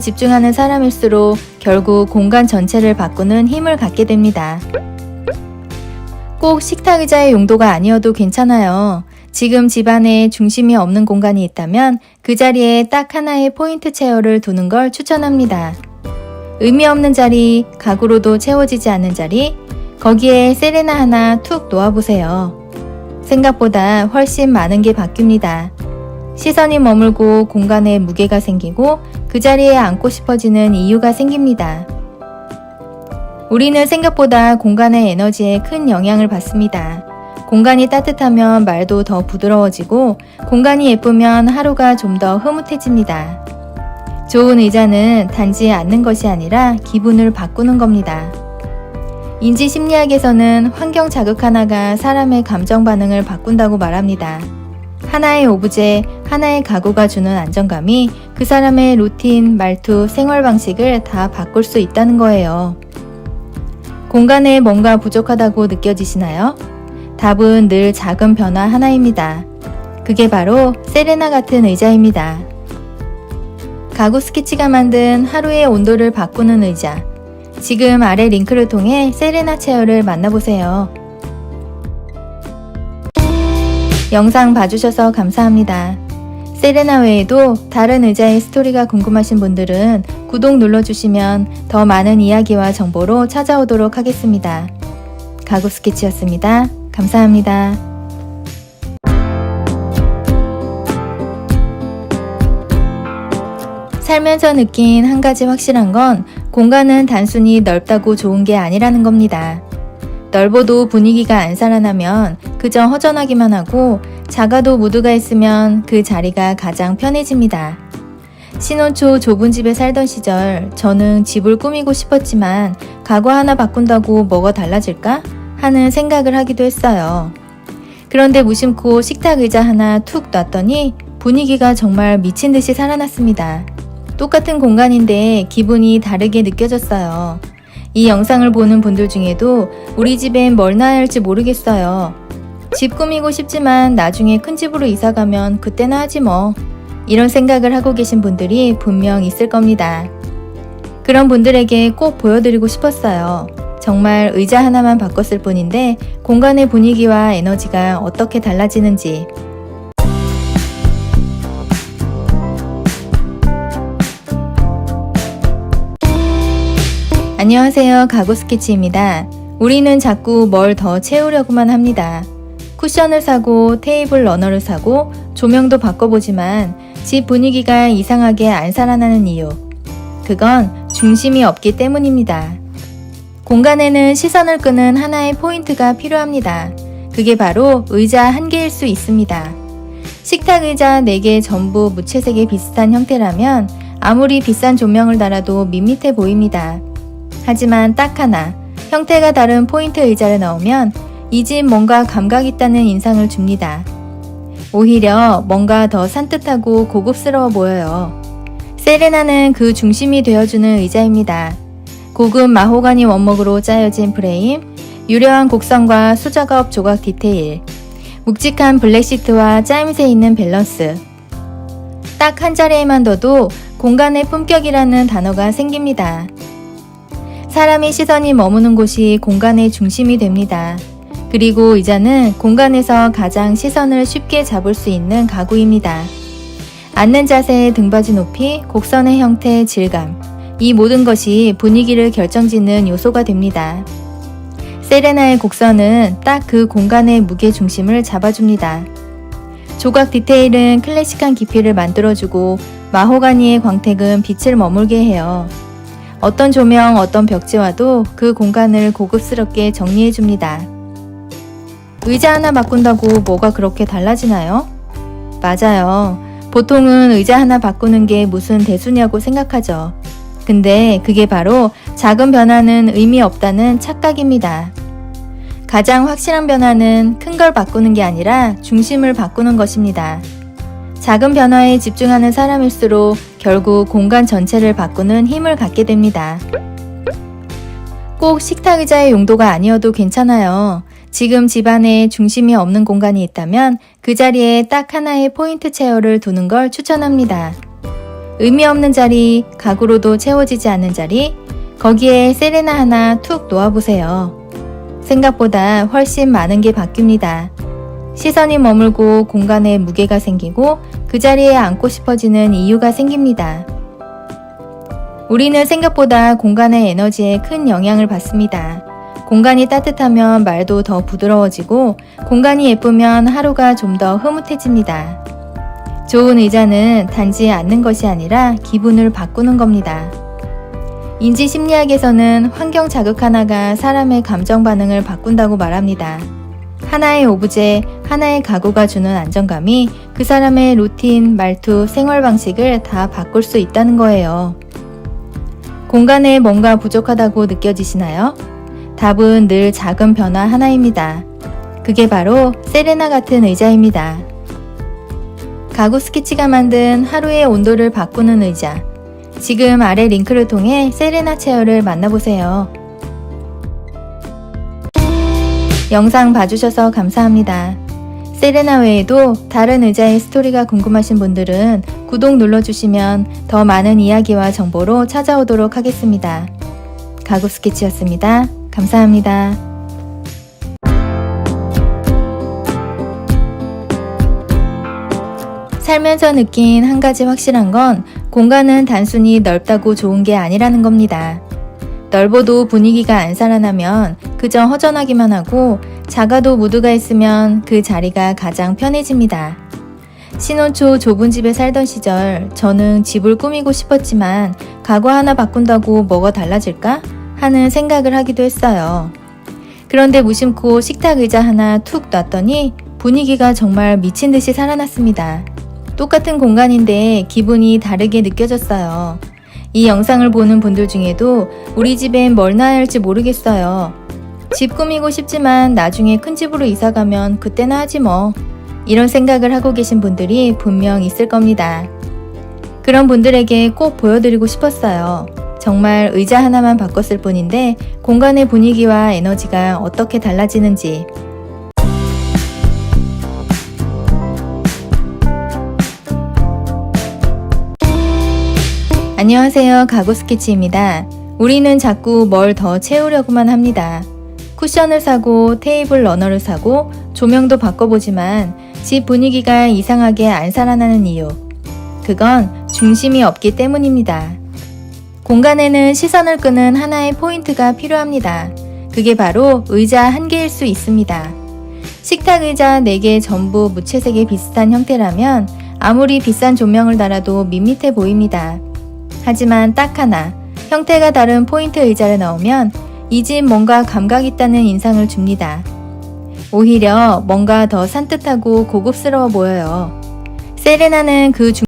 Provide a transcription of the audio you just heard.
집중하는 사람일수록 결국 공간 전체를 바꾸는 힘을 갖게 됩니다. 꼭 식탁 의자의 용도가 아니어도 괜찮아요. 지금 집안에 중심이 없는 공간이 있다면 그 자리에 딱 하나의 포인트 체어를 두는 걸 추천합니다. 의미 없는 자리, 가구로도 채워지지 않는 자리, 거기에 세레나 하나 툭 놓아보세요. 생각보다 훨씬 많은 게 바뀝니다. 시선이 머물고 공간에 무게가 생기고 그 자리에 앉고 싶어지는 이유가 생깁니다. 우리는 생각보다 공간의 에너지에 큰 영향을 받습니다. 공간이 따뜻하면 말도 더 부드러워지고 공간이 예쁘면 하루가 좀 더 흐뭇해집니다. 좋은 의자는 단지 앉는 것이 아니라 기분을 바꾸는 겁니다. 인지 심리학에서는 환경 자극 하나가 사람의 감정 반응을 바꾼다고 말합니다. 하나의 오브제, 하나의 가구가 주는 안정감이 그 사람의 루틴, 말투, 생활 방식을 다 바꿀 수 있다는 거예요. 공간에 뭔가 부족하다고 느껴지시나요? 답은 늘 작은 변화 하나입니다. 그게 바로 세레나 같은 의자입니다. 가구 스케치가 만든 하루의 온도를 바꾸는 의자. 지금 아래 링크를 통해 세레나 체어를 만나보세요. 영상 봐주셔서 감사합니다. 세레나 외에도 다른 의자의 스토리가 궁금하신 분들은 구독 눌러주시면 더 많은 이야기와 정보로 찾아오도록 하겠습니다. 가구 스케치였습니다. 감사합니다. 살면서 느낀 한 가지 확실한 건 공간은 단순히 넓다고 좋은 게 아니라는 겁니다. 넓어도 분위기가 안 살아나면 그저 허전하기만 하고 작아도 무드가 있으면 그 자리가 가장 편해집니다. 신혼 초 좁은 집에 살던 시절 저는 집을 꾸미고 싶었지만 가구 하나 바꾼다고 뭐가 달라질까? 하는 생각을 하기도 했어요. 그런데 무심코 식탁 의자 하나 툭 놨더니 분위기가 정말 미친 듯이 살아났습니다. 똑같은 공간인데 기분이 다르게 느껴졌어요. 이 영상을 보는 분들 중에도 우리 집엔 뭘 놔야 할지 모르겠어요. 집 꾸미고 싶지만 나중에 큰 집으로 이사 가면 그때나 하지 뭐. 이런 생각을 하고 계신 분들이 분명 있을 겁니다. 그런 분들에게 꼭 보여드리고 싶었어요. 정말 의자 하나만 바꿨을 뿐인데 공간의 분위기와 에너지가 어떻게 달라지는지. 안녕하세요. 가구 스케치입니다. 우리는 자꾸 뭘 더 채우려고만 합니다. 쿠션을 사고 테이블 러너를 사고 조명도 바꿔보지만 집 분위기가 이상하게 안 살아나는 이유. 그건 중심이 없기 때문입니다. 공간에는 시선을 끄는 하나의 포인트가 필요합니다. 그게 바로 의자 한 개일 수 있습니다. 식탁 의자 4개 전부 무채색의 비슷한 형태라면 아무리 비싼 조명을 달아도 밋밋해 보입니다. 하지만 딱 하나, 형태가 다른 포인트 의자를 넣으면 이 집 뭔가 감각 있다는 인상을 줍니다. 오히려 뭔가 더 산뜻하고 고급스러워 보여요. 세레나는 그 중심이 되어주는 의자입니다. 고급 마호가니 원목으로 짜여진 프레임, 유려한 곡선과 수작업 조각 디테일, 묵직한 블랙 시트와 짜임새 있는 밸런스. 딱 한 자리에만 둬도 공간의 품격이라는 단어가 생깁니다. 사람의 시선이 머무는 곳이 공간의 중심이 됩니다. 그리고 의자는 공간에서 가장 시선을 쉽게 잡을 수 있는 가구입니다. 앉는 자세, 등받이 높이, 곡선의 형태, 질감. 이 모든 것이 분위기를 결정짓는 요소가 됩니다. 세레나의 곡선은 딱 그 공간의 무게 중심을 잡아줍니다. 조각 디테일은 클래식한 깊이를 만들어주고 마호가니의 광택은 빛을 머물게 해요. 어떤 조명, 어떤 벽지와도 그 공간을 고급스럽게 정리해줍니다. 의자 하나 바꾼다고 뭐가 그렇게 달라지나요? 맞아요. 보통은 의자 하나 바꾸는 게 무슨 대수냐고 생각하죠. 근데 그게 바로 작은 변화는 의미 없다는 착각입니다. 가장 확실한 변화는 큰 걸 바꾸는 게 아니라 중심을 바꾸는 것입니다. 작은 변화에 집중하는 사람일수록 결국 공간 전체를 바꾸는 힘을 갖게 됩니다. 꼭 식탁 의자의 용도가 아니어도 괜찮아요. 지금 집안에 중심이 없는 공간이 있다면 그 자리에 딱 하나의 포인트 체어를 두는 걸 추천합니다. 의미 없는 자리, 가구로도 채워지지 않는 자리, 거기에 세레나 하나 툭 놓아보세요. 생각보다 훨씬 많은 게 바뀝니다. 시선이 머물고 공간에 무게가 생기고 그 자리에 앉고 싶어지는 이유가 생깁니다. 우리는 생각보다 공간의 에너지에 큰 영향을 받습니다. 공간이 따뜻하면 말도 더 부드러워지고 공간이 예쁘면 하루가 좀 더 흐뭇해집니다. 좋은 의자는 단지 앉는 것이 아니라 기분을 바꾸는 겁니다. 인지 심리학에서는 환경 자극 하나가 사람의 감정 반응을 바꾼다고 말합니다. 하나의 오브제, 하나의 가구가 주는 안정감이 그 사람의 루틴, 말투, 생활 방식을 다 바꿀 수 있다는 거예요. 공간에 뭔가 부족하다고 느껴지시나요? 답은 늘 작은 변화 하나입니다. 그게 바로 세레나 같은 의자입니다. 가구 스케치가 만든 하루의 온도를 바꾸는 의자. 지금 아래 링크를 통해 세레나 체어를 만나보세요. 영상 봐주셔서 감사합니다. 세레나 외에도 다른 의자의 스토리가 궁금하신 분들은 구독 눌러주시면 더 많은 이야기와 정보로 찾아오도록 하겠습니다. 가구 스케치였습니다. 감사합니다. 살면서 느낀 한 가지 확실한 건 공간은 단순히 넓다고 좋은 게 아니라는 겁니다. 넓어도 분위기가 안 살아나면 그저 허전하기만 하고 작아도 무드가 있으면 그 자리가 가장 편해집니다. 신혼 초 좁은 집에 살던 시절 저는 집을 꾸미고 싶었지만 가구 하나 바꾼다고 뭐가 달라질까? 하는 생각을 하기도 했어요. 그런데 무심코 식탁 의자 하나 툭 놨더니 분위기가 정말 미친 듯이 살아났습니다. 똑같은 공간인데 기분이 다르게 느껴졌어요. 이 영상을 보는 분들 중에도 우리 집엔 뭘 놔야 할지 모르겠어요. 집 꾸미고 싶지만 나중에 큰 집으로 이사 가면 그때나 하지 뭐. 이런 생각을 하고 계신 분들이 분명 있을 겁니다. 그런 분들에게 꼭 보여드리고 싶었어요. 정말 의자 하나만 바꿨을 뿐인데 공간의 분위기와 에너지가 어떻게 달라지는지 안녕하세요. 가구 스케치입니다. 우리는 자꾸 뭘 더 채우려고만 합니다. 쿠션을 사고 테이블 러너를 사고 조명도 바꿔보지만 집 분위기가 이상하게 안 살아나는 이유. 그건 중심이 없기 때문입니다. 공간에는 시선을 끄는 하나의 포인트가 필요합니다. 그게 바로 의자 한 개일 수 있습니다. 식탁 의자 4개 전부 무채색의 비슷한 형태라면 아무리 비싼 조명을 달아도 밋밋해 보입니다. 하지만 딱 하나, 형태가 다른 포인트 의자를 넣으면 이 집 뭔가 감각 있다는 인상을 줍니다. 오히려 뭔가 더 산뜻하고 고급스러워 보여요. 세레나는 그 중...